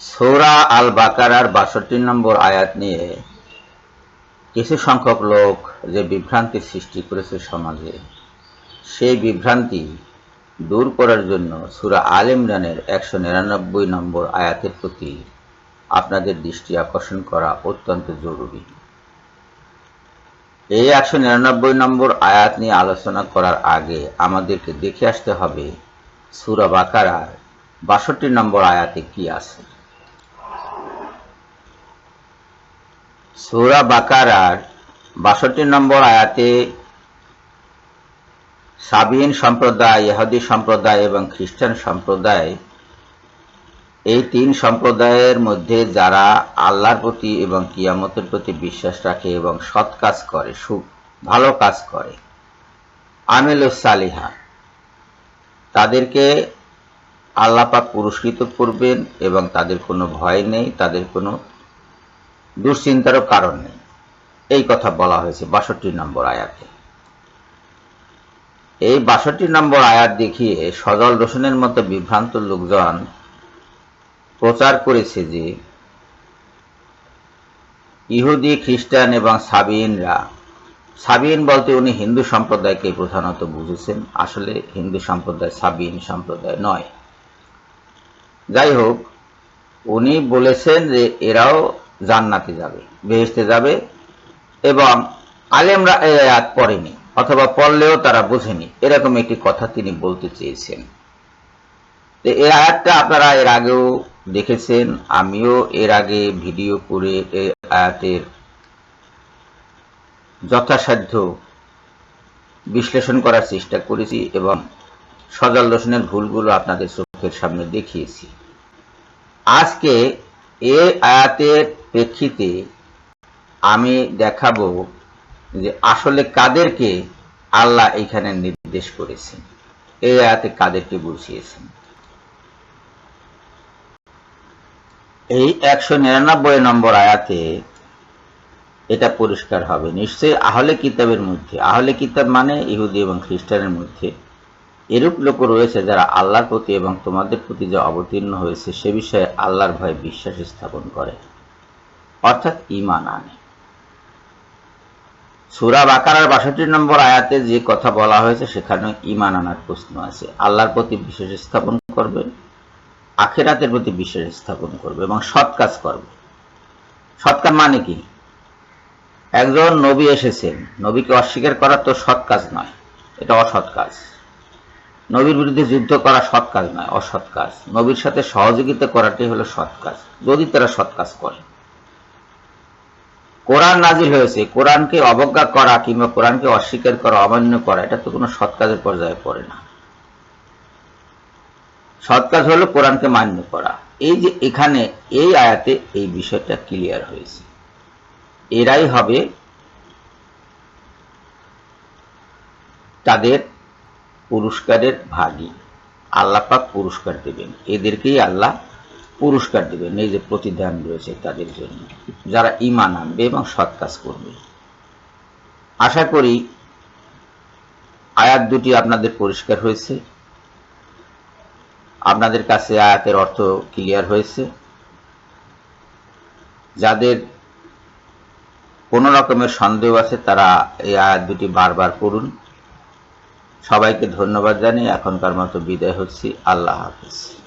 সৌরা আল বাকারার বাষট্টি নম্বর আয়াত নিয়ে কিছু সংখ্যক লোক যে বিভ্রান্তির সৃষ্টি করেছে সমাজে সেই বিভ্রান্তি দূর করার জন্য সুরা আল ইমরানের একশো নিরানব্বই নম্বর আয়াতের প্রতি আপনাদের দৃষ্টি আকর্ষণ করা অত্যন্ত জরুরি। এই একশো নিরানব্বই নম্বর আয়াত নিয়ে আলোচনা করার আগে আমাদেরকে দেখে আসতে হবে সুরা বাকারার বাষট্টি নম্বর আয়াতে কি আছে। সুরা বাকারার বাষট্টি নম্বর আয়াতে সাবিন সম্প্রদায়, ইহুদি সম্প্রদায় এবং খ্রিস্টান সম্প্রদায়, এই তিন সম্প্রদায়ের মধ্যে যারা আল্লাহর প্রতি এবং কিয়ামতের প্রতি বিশ্বাস রাখে এবং সৎ কাজ করে, সুখ, ভালো কাজ করে, আমেল সালিহা, তাদেরকে আল্লাপাক পুরস্কৃত করবেন এবং তাদের কোনো ভয় নেই, তাদের কোনো দুশ্চিন্তারও কারণ নেই। এই কথা বলা হয়েছে বাষট্টি নম্বর আয়াতে। এই বাষট্টি নম্বর আয়াত দেখিয়ে সজল রোশনের মতো বিভ্রান্ত লোকজন প্রচার করেছে যে, ইহুদি, খ্রিস্টান এবং সাবিনরা সাবিন বলতে উনি হিন্দু সম্প্রদায়কে প্রধানত বুঝেছেন। আসলে হিন্দু সম্প্রদায় সাবিন সম্প্রদায় নয়। যাই হোক, উনি বলেছেন যে এরাও জান্নাতে যাবে বেহেস্তে যাবে এবং আলেমরা এই আয়াত পড়েনি অথবা পড়লেও তারা বোঝেনি। এরকম একটি কথা তিনি বলতে চেয়েছেন। এই আয়াতটা আপনারা এর আগেও দেখেছেন, আমিও এর আগে ভিডিও করে এই আয়াতের যথাসাধ্য বিশ্লেষণ করার চেষ্টা করেছি এবং সজল দর্শনের ভুলগুলো আপনাদের চোখের সামনে দেখিয়েছি। আজকে এ আয়াতের প্রেক্ষিতে আমি দেখাবো যে আসলে কাদেরকে আল্লাহ এখানে নির্দেশ করেছেন। এই আয়াতে কাদেরকে বুঝিয়েছেন। এই একশো নিরানব্বই নম্বর আয়াতে এটা পরিষ্কার হবে। নিশ্চয়ই আহলে কিতাবের মধ্যে, আহলে কিতাব মানে ইহুদি এবং খ্রিস্টানের মধ্যে এরূপ লোক রয়েছে যারা আল্লাহর প্রতি এবং তোমাদের প্রতি যে অবতীর্ণ হয়েছে সে বিষয়ে আল্লাহর ভয়ে বিশ্বাস স্থাপন করে। অর্থাৎ ইমান আনে। সুরা বাকারার বাষট্টি নম্বর আয়াতে যে কথা বলা হয়েছে, সেখানে ইমান আনার প্রশ্ন আছে। আল্লাহর প্রতি বিশ্বাস স্থাপন করবে, আখেরাতের প্রতি বিশ্বাস স্থাপন করবে এবং সৎ কাজ করবে। সৎ কাজ মানে কি? একজন নবী এসেছেন, নবীকে অস্বীকার করা তো সৎ কাজ নয়, এটা অসৎ কাজ। নবীর বিরুদ্ধে যুদ্ধ করা সৎ কাজ নয়, অসৎ কাজ। নবীর সাথে সহযোগিতা করাটাই হলো সৎ কাজ, যদি তারা সৎ কাজ করে। কোরআন নাজির হয়েছে, কোরআনকে অবজ্ঞা করা কিংবা কোরআনকে অস্বীকার করা, অমান্য করা, এটা তো কোনো সৎ কাজের পর্যায়ে পড়ে না। সৎ কাজ হলো কোরআনকে মান্য করা। এই যে এখানে এই আয়াতে এই বিষয়টা ক্লিয়ার হয়েছে। এরাই হবে তাদের পুরস্কারের ভাগী। আল্লাপাক পুরস্কার দেবেন। এদেরকেই আল্লাহ পুরস্কার দেবেন এই যে প্রতিদান রয়েছে তাদের জন্য। যারা ইমান আনবে এবং সৎ কাজ করবে। আশা করি আয়াত দুটি আপনাদের পরিষ্কার হয়েছে। আপনাদের কাছে আয়াতের অর্থ ক্লিয়ার হয়েছে। যাদের কোনো রকমের সন্দেহ আছে, তারা এই আয়াত দুটি বারবার পড়ুন। সবাইকে ধন্যবাদ জানিয়ে এখনকার মতো বিদায় হচ্ছি। আল্লাহ হাফিজ।